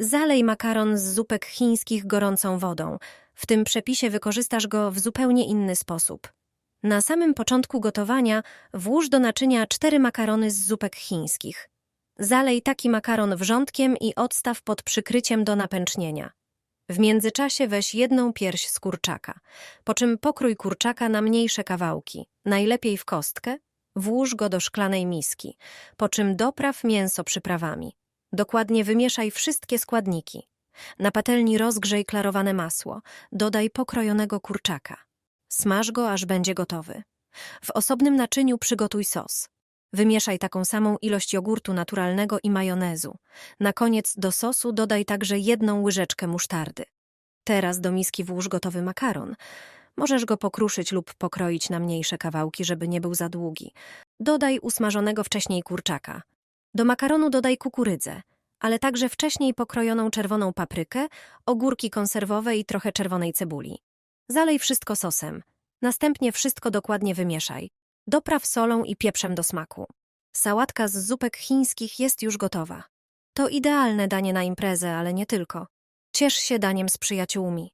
Zalej makaron z zupek chińskich gorącą wodą. W tym przepisie wykorzystasz go w zupełnie inny sposób. Na samym początku gotowania włóż do naczynia cztery makarony z zupek chińskich. Zalej taki makaron wrzątkiem i odstaw pod przykryciem do napęcznienia. W międzyczasie weź jedną pierś z kurczaka, po czym pokrój kurczaka na mniejsze kawałki, najlepiej w kostkę, włóż go do szklanej miski, po czym dopraw mięso przyprawami. Dokładnie wymieszaj wszystkie składniki. Na patelni rozgrzej klarowane masło, dodaj pokrojonego kurczaka. Smaż go, aż będzie gotowy. W osobnym naczyniu przygotuj sos. Wymieszaj taką samą ilość jogurtu naturalnego i majonezu. Na koniec do sosu dodaj także jedną łyżeczkę musztardy. Teraz do miski włóż gotowy makaron. Możesz go pokruszyć lub pokroić na mniejsze kawałki, żeby nie był za długi. Dodaj usmażonego wcześniej kurczaka. Do makaronu dodaj kukurydzę, ale także wcześniej pokrojoną czerwoną paprykę, ogórki konserwowe i trochę czerwonej cebuli. Zalej wszystko sosem. Następnie wszystko dokładnie wymieszaj. Dopraw solą i pieprzem do smaku. Sałatka z zupek chińskich jest już gotowa. To idealne danie na imprezę, ale nie tylko. Ciesz się daniem z przyjaciółmi.